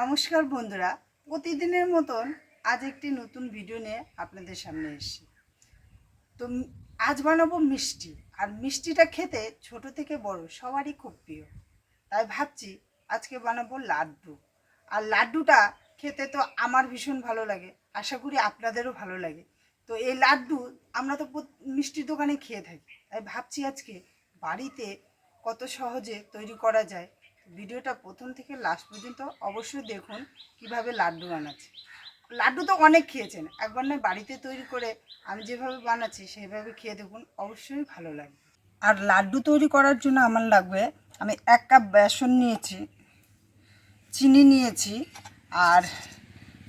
নমস্কার বন্ধুরা, প্রতিদিনের মতন আজ একটি নতুন ভিডিও নিয়ে আপনাদের সামনে এসেছি। তো আজ বানাবো মিষ্টি, আর মিষ্টিটা খেতে ছোট থেকে বড় সবারই খুব প্রিয়। তাই ভাবছি আজকে বানাবো লাড্ডু। আর লাড্ডুটা খেতে তো আমার ভীষণ ভালো লাগে, আশা করি আপনাদেরও ভালো লাগে। তো এই লাড্ডু আমরা তো মিষ্টির দোকানে খেয়ে থাকি। তাই ভাবছি আজকে বাড়িতে কত সহজে তৈরি করা যায় ভিডিওটা প্রথম থেকে লাস্ট পর্যন্ত অবশ্যই দেখুন কীভাবে লাড্ডু বানাচ্ছি। লাড্ডু তো অনেক খেয়েছেন, একবার নয় বাড়িতে তৈরি করে আমি যেভাবে বানাচ্ছি সেইভাবে খেয়ে দেখুন, অবশ্যই ভালো লাগবে আর লাড্ডু তৈরি করার জন্য আমার লাগবে, আমি এক কাপ বেসন নিয়েছি, চিনি নিয়েছি, আর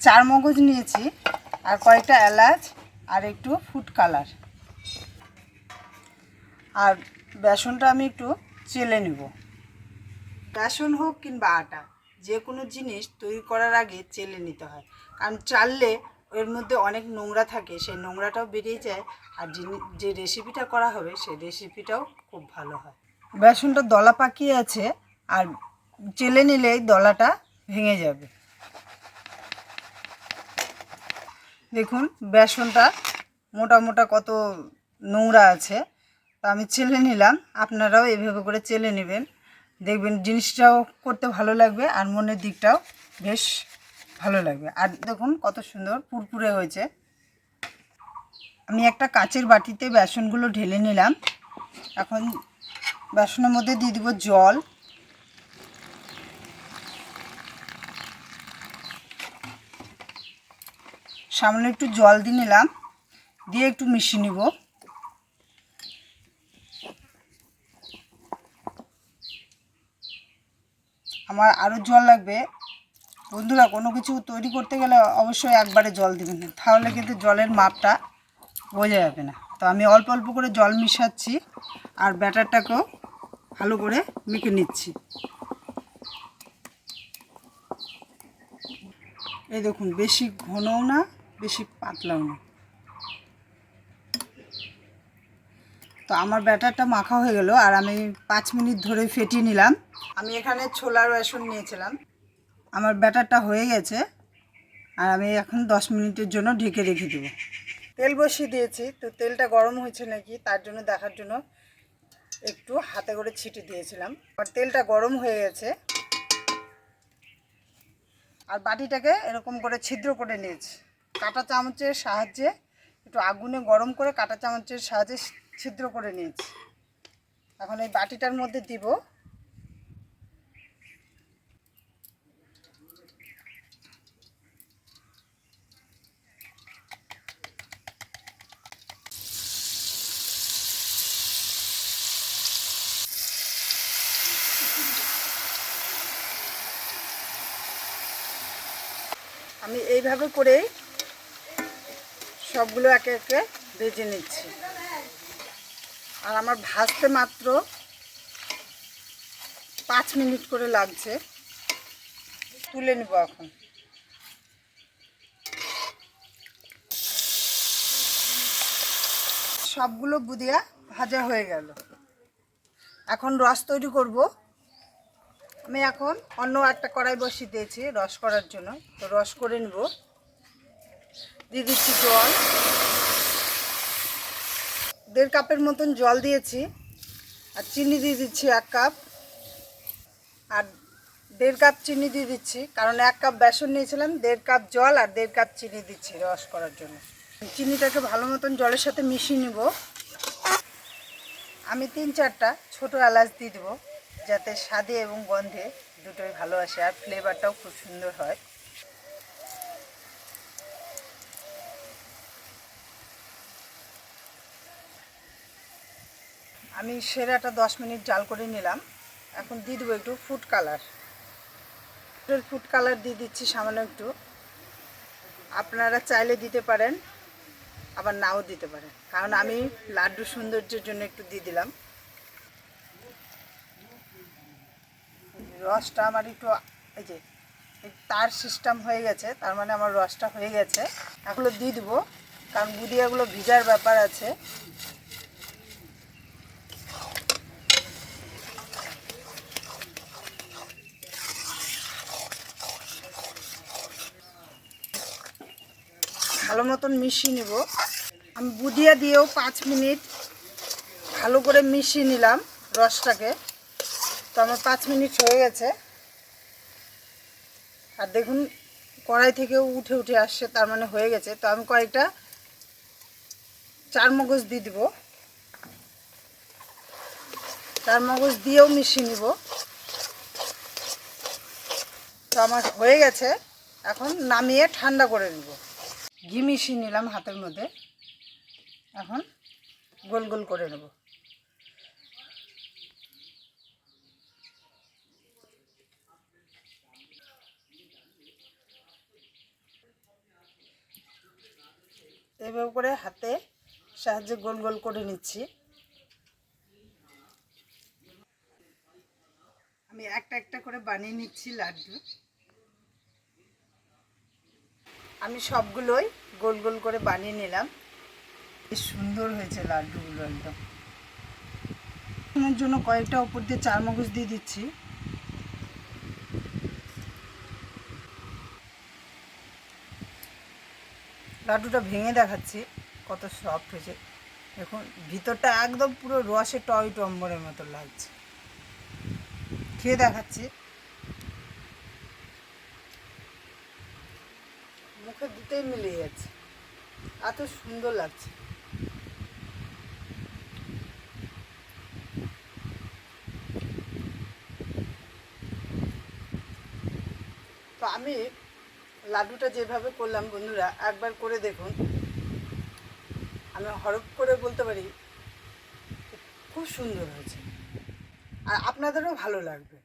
চার মগজ নিয়েছি, আর কয়েকটা এলাচ, আর একটু ফুড কালার আর বেসনটা আমি একটু চেলে নেব। বেসন হোক কিংবা আটা যে কোনো জিনিস তৈরি করার আগে চেলে নিতে হয়। কারণ চাললে এর মধ্যে অনেক নোংরা থাকে, সেই নোংরাটাও বেরিয়ে যায় আর যে রেসিপিটা করা হবে সেই রেসিপিটাও খুব ভালো হয়। বেসনটা দলা পাকিয়ে আছে আর চেলে নিলেই দলাটা ভেঙে যাবে। দেখুন, বেসনটা মোটা মোটা কত নোংরা আছে। তো আমি চেলে নিলাম, আপনারাও এভাবে করে চেলে নেবেন। দেখবেন জিনিসটাও করতে ভালো লাগবে আর মনের দিকটাও বেশ ভালো লাগবে। আর দেখুন কত সুন্দর পুরপুরে হয়েছে। আমি একটা কাচের বাটিতে বেসনগুলো ঢেলে নিলাম। এখন বেসনের মধ্যে দিয়ে দিব জল। সামনে একটু জল দিয়ে নিলাম। দিয়ে একটু মিশিয়ে নিব। আমার আরও জল লাগবে। বন্ধুরা, কোনো কিছু তৈরি করতে গেলে অবশ্যই একবারে জল দিবেন না। তাহলে কিন্তু জলের মাপটা বোঝা যাবে না। তো আমি অল্প অল্প করে জল মিশাচ্ছি আর ব্যাটারটাকেও ভালো করে মেখে নিচ্ছি। এই দেখুন, বেশি ঘনও না, বেশি পাতলাও না। আমার ব্যাটারটা মাখা হয়ে গেল আর আমি পাঁচ মিনিট ধরে ফেটিয়ে নিলাম। আমি এখানে ছোলার বেসন নিয়েছিলাম। আমার ব্যাটারটা হয়ে গেছে আর আমি এখন দশ মিনিটের জন্য ঢেকে রেখে দেবো। তেল বসিয়ে দিয়েছি। তো তেলটা গরম হয়েছে নাকি তার জন্য দেখার জন্য একটু হাতে করে ছিটে দিয়েছিলাম। আর তেলটা গরম হয়ে গেছে। আর বাটিটাকে এরকম করে ছিদ্র করে নিয়েছি। কাঁটা চামচের সাহায্যে একটু আগুনে গরম করে কাটা চামচের সাহায্যে ছিদ্র করে নিয়েছি। এখন এই বাটিটার মধ্যে দিব। আমি এইভাবে করেই সবগুলো একে একে ভেজে নিচ্ছি। আর আমার ভাজতে মাত্র পাঁচ মিনিট করে লাগছে। তুলে নেব এখন। সবগুলো বুদিয়া ভাজা হয়ে গেল। এখন রস তৈরি করব। আমি এখন অন্য একটা কড়াই বসিয়ে দিয়েছি রস করার জন্য। তো রস করে নেব। দিয়ে দিচ্ছি জল। দেড় কাপের মতন জল দিয়েছি। আর চিনি দিয়ে দিচ্ছি এক কাপ। আর দেড় কাপ চিনি দিয়ে দিচ্ছি, কারণ এক কাপ বেসন নিয়েছিলাম, দেড় কাপ জল আর দেড় কাপ চিনি দিচ্ছি রস করার জন্য। চিনিটাকে ভালো মতন জলের সাথে মিশিয়ে নিব। আমি তিন চারটা ছোট এলাচ দিয়ে দেবো, যাতে স্বাদে এবং গন্ধে দুটোই ভালো আসে, আর ফ্লেভারটাও খুব সুন্দর হয়। আমি সেরাটা দশ মিনিট জাল করে নিলাম। এখন দিয়ে দেবো একটু ফুড কালার ফুড কালার দিয়ে দিচ্ছি সামান্য একটু। আপনারা চাইলে দিতে পারেন, আবার নাও দিতে পারেন। কারণ আমি লাড্ডু সৌন্দর্যের জন্য একটু দিয়ে দিলাম। রসটা আমার একটু, এই যে তার সিস্টেম হয়ে গেছে, তার মানে আমার রসটা হয়ে গেছে। এগুলো দিয়ে দেবো, কারণ বুদিয়াগুলো ভিজার ব্যাপার আছে। ভালো মতন মিশিয়ে নেব। আমি বুদিয়া দিয়েও পাঁচ মিনিট ভালো করে মিশিয়ে নিলাম রসটাকে। তো আমার পাঁচ মিনিট হয়ে গেছে। আর দেখুন, কড়াই থেকেও উঠে উঠে আসছে, তার মানে হয়ে গেছে। তো আমি কয়েকটা চার মগজ দিয়ে দিব। চার মগজ দিয়েও মিশিয়ে নিব। তো আমার হয়ে গেছে। এখন নামিয়ে ঠান্ডা করে নিব। ঘি মিশিয়ে নিলাম হাতের মধ্যে। এখন গোল গোল করে নেব। এভাবে করে হাতে সাহায্যে গোল গোল করে নিচ্ছি। আমি একটা একটা করে বানিয়ে নিচ্ছি লাড্ডু। আমি সবগুলোই গোল গোল করে বানিয়ে নিলাম। বেশ সুন্দর হয়েছে লাড্ডুগুলো একদম। জন্য কয়েকটা উপর দিয়ে চার মগজ দিয়ে দিচ্ছি। লাড্ডুটা ভেঙে দেখাচ্ছি, কত সফট হয়েছে। দেখুন, ভিতরটা একদম পুরো রসে টয় টম্বরের মতো লাগছে। খেয়ে দেখাচ্ছি। মুখে দুটোই মিলিয়ে যাচ্ছে। এত সুন্দর লাগছে। তো আমি লাড্ডুটা যেভাবে করলাম বন্ধুরা, একবার করে দেখুন। আমি হরপ করে বলতে পারি, খুব সুন্দর হয়েছে। আর আপনাদেরও ভালো লাগবে।